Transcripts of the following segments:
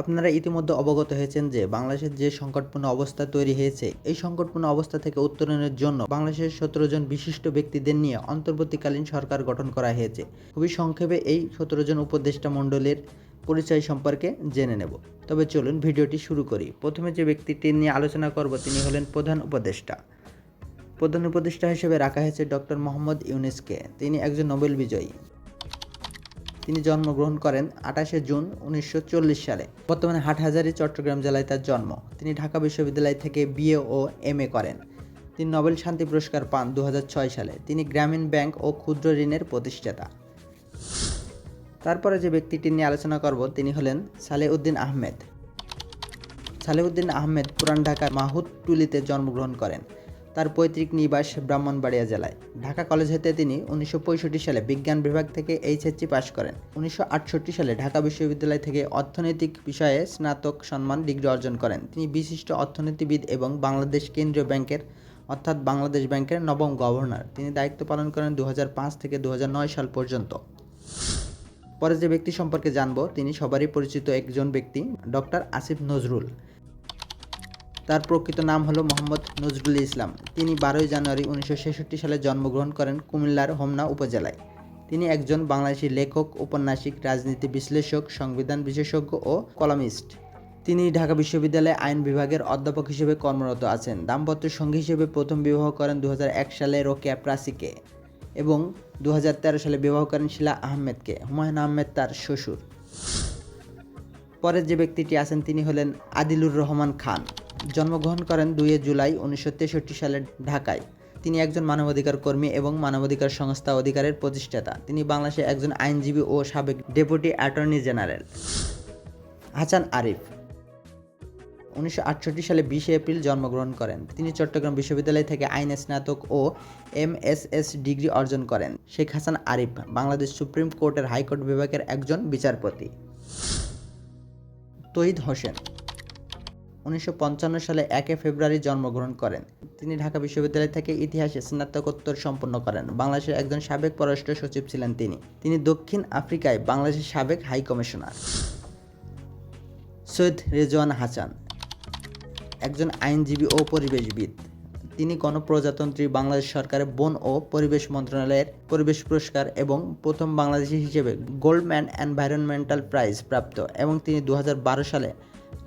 আপনারা ইতিমধ্যে অবগত হয়েছেন যে বাংলাদেশের যে সংকটপূর্ণ অবস্থা তৈরি হয়েছে, এই সংকটপূর্ণ অবস্থা থেকে উত্তরণের জন্য বাংলাদেশের সতেরো জন বিশিষ্ট ব্যক্তিদের নিয়ে অন্তর্বর্তীকালীন সরকার গঠন করা হয়েছে। খুবই সংক্ষেপে এই সতেরো জন উপদেষ্টা মণ্ডলের পরিচয় সম্পর্কে জেনে নেব। তবে চলুন ভিডিওটি শুরু করি। প্রথমে যে ব্যক্তিটি নিয়ে আলোচনা করব তিনি হলেন প্রধান উপদেষ্টা। প্রধান উপদেষ্টা হিসেবে রাখা হয়েছে ডক্টর মোহাম্মদ ইউনেসকে। তিনি একজন নোবেল বিজয়ী। তিনি জন্মগ্রহণ করেন আঠাশে জুন উনিশশো চল্লিশ সালে। বর্তমানে হাটহাজারী, চট্টগ্রাম জেলায় তার জন্ম। তিনি ঢাকা বিশ্ববিদ্যালয় থেকে বিএ ও এম করেন। তিনি নোবেল শান্তি পুরস্কার পান দু হাজার ছয় সালে। তিনি গ্রামীণ ব্যাংক ও ক্ষুদ্র ঋণের প্রতিষ্ঠাতা। তারপরে যে ব্যক্তিটি নিয়ে আলোচনা করব, তিনি হলেন সালেউদ্দিন আহমেদ। সালেউদ্দিন আহমেদ পুরান ঢাকার মাহুদটুলিতে জন্মগ্রহণ করেন। তার পৈতৃক নিবাস ব্রাহ্মণবাড়িয়া জেলায়। ঢাকা কলেজ হতে তিনি উনিশশো পঁয়ষট্টি সালে বিজ্ঞান বিভাগ থেকে এইচএসসি পাশ করেন। উনিশশো আটষট্টি সালে ঢাকা বিশ্ববিদ্যালয় থেকে অর্থনৈতিক বিষয়ে স্নাতক সম্মান ডিগ্রি অর্জন করেন। তিনি বিশিষ্ট অর্থনীতিবিদ এবং বাংলাদেশ কেন্দ্রীয় ব্যাংকের, অর্থাৎ বাংলাদেশ ব্যাংকের নবম গভর্নর। তিনি দায়িত্ব পালন করেন দু হাজার পাঁচ থেকে দু হাজার নয় সাল পর্যন্ত। পরে যে ব্যক্তি সম্পর্কে জানব, তিনি সবারই পরিচিত একজন ব্যক্তি, ডক্টর আসিফ নজরুল। তার প্রকৃত নাম হলো মোহাম্মদ নজরুল ইসলাম। তিনি বারোই জানুয়ারি উনিশশো ছেষট্টি সালে জন্মগ্রহণ করেন কুমিল্লার হোমনা উপজেলায়। তিনি একজন বাংলাদেশি লেখক, উপন্যাসিক, রাজনীতি বিশ্লেষক, সংবিধান বিশেষজ্ঞ ও কলামিস্ট। তিনি ঢাকা বিশ্ববিদ্যালয়ে আইন বিভাগের অধ্যাপক হিসেবে কর্মরত আছেন। দাম্পত্য সঙ্গী হিসেবে প্রথম বিবাহ করেন দু হাজার এক সালে রোকেয়া প্রাসিকে এবং দু হাজার তেরো সালে বিবাহ করেন শিলা আহমেদকে। হুমায়ুন আহমেদ তার শ্বশুর। পরের যে ব্যক্তিটি আছেন তিনি হলেন আদিলুর রহমান খান। জন্মগ্রহণ করেন দুই জুলাই উনিশশো তেষট্টি সালে ঢাকায়। তিনি একজন মানবাধিকার কর্মী এবং মানবাধিকার সংস্থা অধিকারের প্রতিষ্ঠাতা। তিনি বাংলাদেশের একজন আইনজীবী ও সাবেক deputy attorney general. Hasan Arif উনিশশো আটষট্টি সালে বিশে এপ্রিল জন্মগ্রহণ করেন। তিনি চট্টগ্রাম বিশ্ববিদ্যালয় থেকে আইনে, স্নাতক ও এমএসএস ডিগ্রি অর্জন করেন। শেখ হাসান আরিফ বাংলাদেশ সুপ্রিম কোর্টের হাইকোর্ট বিভাগের একজন বিচারপতি। তহিদ হোসেন উনিশশো পঞ্চান্ন সালে একে ফেব্রুয়ারি জন্মগ্রহণ করেন। তিনি ঢাকা বিশ্ববিদ্যালয় থেকে ইতিহাসে, স্নাতকোত্তর সম্পন্ন করেন। বাংলাদেশের একজন সাবেক পররাষ্ট্র সচিব ছিলেন তিনি। তিনি দক্ষিণ আফ্রিকায় বাংলাদেশের সাবেক হাই কমিশনার। সৈয়দ রেজওয়ান হাসান, একজন আইনজীবী ও পরিবেশবিদ। তিনি গণপ্রজাতন্ত্রী, বাংলাদেশ সরকারের বন ও পরিবেশ মন্ত্রণালয়ের পরিবেশ পুরস্কার এবং প্রথম বাংলাদেশি হিসেবে গোল্ডম্যান এনভায়রনমেন্টাল প্রাইজ প্রাপ্ত এবং তিনি দু হাজার বারো সালে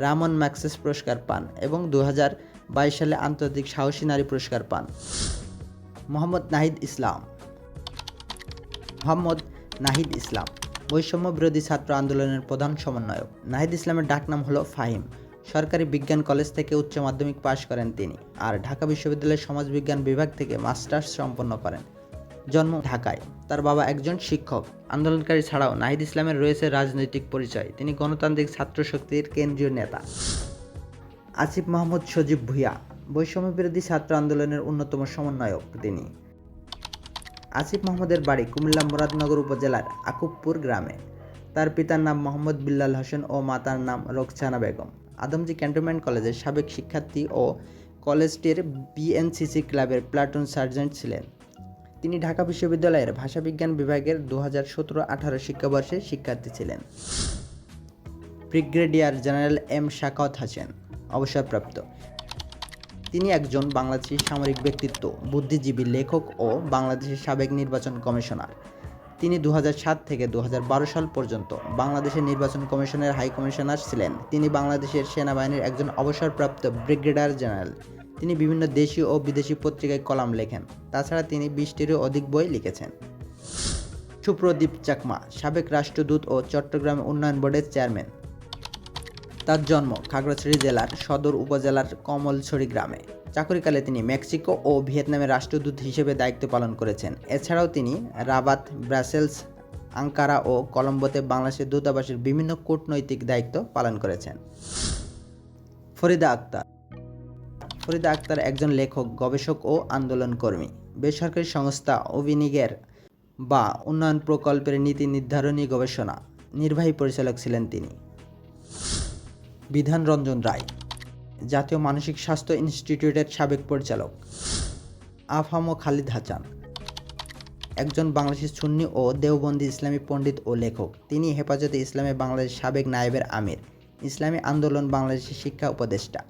রামন ম্যাক্সেস পুরস্কার পান এবং দু হাজার বাইশ সালে আন্তর্জাতিক সাহসী নারী পুরস্কার পান। মোহাম্মদ নাহিদ ইসলাম। মোহাম্মদ নাহিদ ইসলাম, বৈষম্য বিরোধী ছাত্র আন্দোলনের প্রধান সমন্বয়ক। নাহিদ ইসলামের ডাকনাম হলো ফাহিম। সরকারি বিজ্ঞান কলেজ থেকে উচ্চ মাধ্যমিক পাশ করেন তিনি আর ঢাকা বিশ্ববিদ্যালয়ের সমাজবিজ্ঞান বিভাগ থেকে মাস্টার্স সম্পন্ন করেন। জন্ম ঢাকায়। তার বাবা একজন শিক্ষক। আন্দোলনকারী ছাড়াও নাহিদ ইসলামের রয়েছে রাজনৈতিক পরিচয়। তিনি গণতান্ত্রিক ছাত্র শক্তির কেন্দ্রীয় নেতা। আসিফ মাহমুদ সজীব ভুইয়া। বৈষম্য বিরোধী ছাত্র আন্দোলনের অন্যতম সমন্বয়ক তিনি। আসিফ মাহমুদের বাড়ি কুমিল্লা মুরাদনগর উপজেলার আকুবপুর গ্রামে। তার পিতার নাম মোহাম্মদ বিল্লাল হোসেন ও মাতার নাম রোকসানা বেগম। আদমজি ক্যান্টনমেন্ট কলেজের সাবেক শিক্ষার্থী ও কলেজটির বিএনসিসি ক্লাবের প্লাটুন সার্জেন্ট ছিলেন। তিনি ঢাকা বিশ্ববিদ্যালয়ের ভাষাবিজ্ঞান বিভাগের দু হাজার সতেরো আঠারো শিক্ষাবর্ষের শিক্ষার্থী ছিলেন। ব্রিগেডিয়ার জেনারেল এম শাকাওয়াত হাসেন, অবসরপ্রাপ্ত। তিনি একজন বাংলাদেশি সামরিক ব্যক্তিত্ব, বুদ্ধিজীবী লেখক ও বাংলাদেশের সাবেক নির্বাচন কমিশনার। তিনি দু হাজার সাত থেকে দু হাজার বারো সাল পর্যন্ত বাংলাদেশের নির্বাচন কমিশনের হাই কমিশনার ছিলেন। তিনি বাংলাদেশের সেনাবাহিনীর একজন অবসরপ্রাপ্ত ব্রিগেডিয়ার জেনারেল। তিনি বিভিন্ন দেশীয় ও বিদেশি পত্রিকায় কলাম লেখেন। তাছাড়া তিনি বিশটিরও অধিক বই লিখেছেন। সুপ্রদীপ চাকমা, সাবেক রাষ্ট্রদূত ও চট্টগ্রাম উন্নয়ন বোর্ডের চেয়ারম্যান। তার জন্ম খাগড়াছড়ি জেলার সদর উপজেলার কমলছড়ি গ্রামে। চাকরিকালে তিনি মেক্সিকো ও ভিয়েতনামের রাষ্ট্রদূত হিসেবে দায়িত্ব পালন করেছেন। এছাড়াও তিনি রাবাত, ব্রাসেলস, আঙ্কারা ও কলম্বোতে বাংলাদেশের দূতাবাসের বিভিন্ন কূটনৈতিক দায়িত্ব পালন করেছেন। ফরিদা আক্তার ফরিদা আক্তার একজন লেখক, গবেষক ও আন্দোলনকর্মী। বেসরকারি সংস্থা অভিনিগের বা উন্নয়ন প্রকল্পের নীতি নির্ধারণী গবেষণা। নির্বাহী পরিচালক ছিলেন তিনি। বিধান রঞ্জন রায়, জাতীয় মানসিক স্বাস্থ্য ইনস্টিটিউটের সাবেক পরিচালক। আফহামো খালিদ হাসান একজন বাংলাদেশের সুন্নি ও দেওবন্দি ইসলামী পণ্ডিত ও লেখক। তিনি হেফাজতে ইসলামে বাংলাদেশ সাবেক নায়েবের আমির, ইসলামী আন্দোলন বাংলাদেশের শিক্ষা উপদেষ্টা।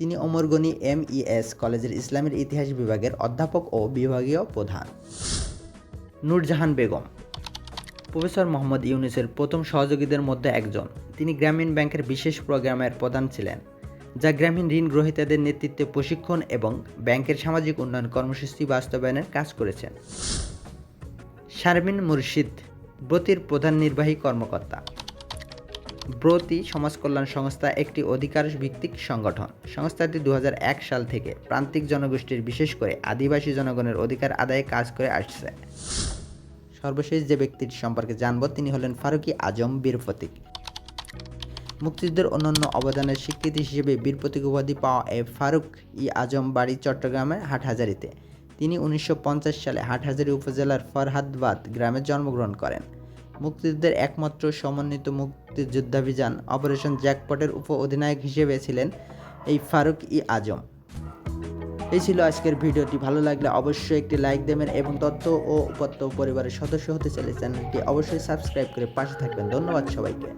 তিনি ওমরগনি এম ইএস কলেজের ইসলামের ইতিহাস বিভাগের অধ্যাপক ও বিভাগীয় প্রধান। নূরজাহান বেগম, প্রফেসর মোহাম্মদ ইউনুসের প্রথম সহযোগীদের মধ্যে একজন। তিনি গ্রামীণ ব্যাংকের বিশেষ প্রোগ্রামের প্রধান ছিলেন, যা গ্রামীণ ঋণ গ্রহীতাদের নেতৃত্বে প্রশিক্ষণ এবং ব্যাংকের সামাজিক উন্নয়ন কর্মসূচি বাস্তবায়নের কাজ করেছেন। শারমিন মুর্শিদ, ব্রতির প্রধান নির্বাহী কর্মকর্তা। ব্রতি সমাজ কল্যাণ সংস্থা একটি অধিকার ভিত্তিক সংগঠন। সংস্থাটি দু হাজার এক সাল থেকে প্রান্তিক জনগোষ্ঠীর, বিশেষ করে আদিবাসী জনগণের অধিকার আদায়ে কাজ করে আসছে। সর্বশেষ যে ব্যক্তির সম্পর্কে জানব তিনি হলেন ফারুকি আজম বীর প্রতীক। মুক্তিযুদ্ধের অন্যান্য অবদানের স্বীকৃতি হিসেবে বীর প্রতীক উপাধি পাওয়া এ ফারুক ই আজম বাড়ি চট্টগ্রামের হাটহাজারিতে। তিনি উনিশশো পঞ্চাশ সালে হাটহাজারী উপজেলার ফরহাদবাদ গ্রামে জন্মগ্রহণ করেন। মুক্তিযুদ্ধের একমাত্র সমন্বিত মুক্তিযোদ্ধাভিযান অপারেশন জ্যাকপটের উপ অধিনায়ক হিসেবে ছিলেন এই ফারুক ই আজম। এই ছিল আজকের ভিডিওটি। ভালো লাগলে অবশ্যই একটি লাইক দেবেন এবং তথ্য ও উপাত্ত পরিবারের সদস্য হতে চাইলে চ্যানেলটি অবশ্যই সাবস্ক্রাইব করে পাশে থাকবেন। ধন্যবাদ সবাইকে।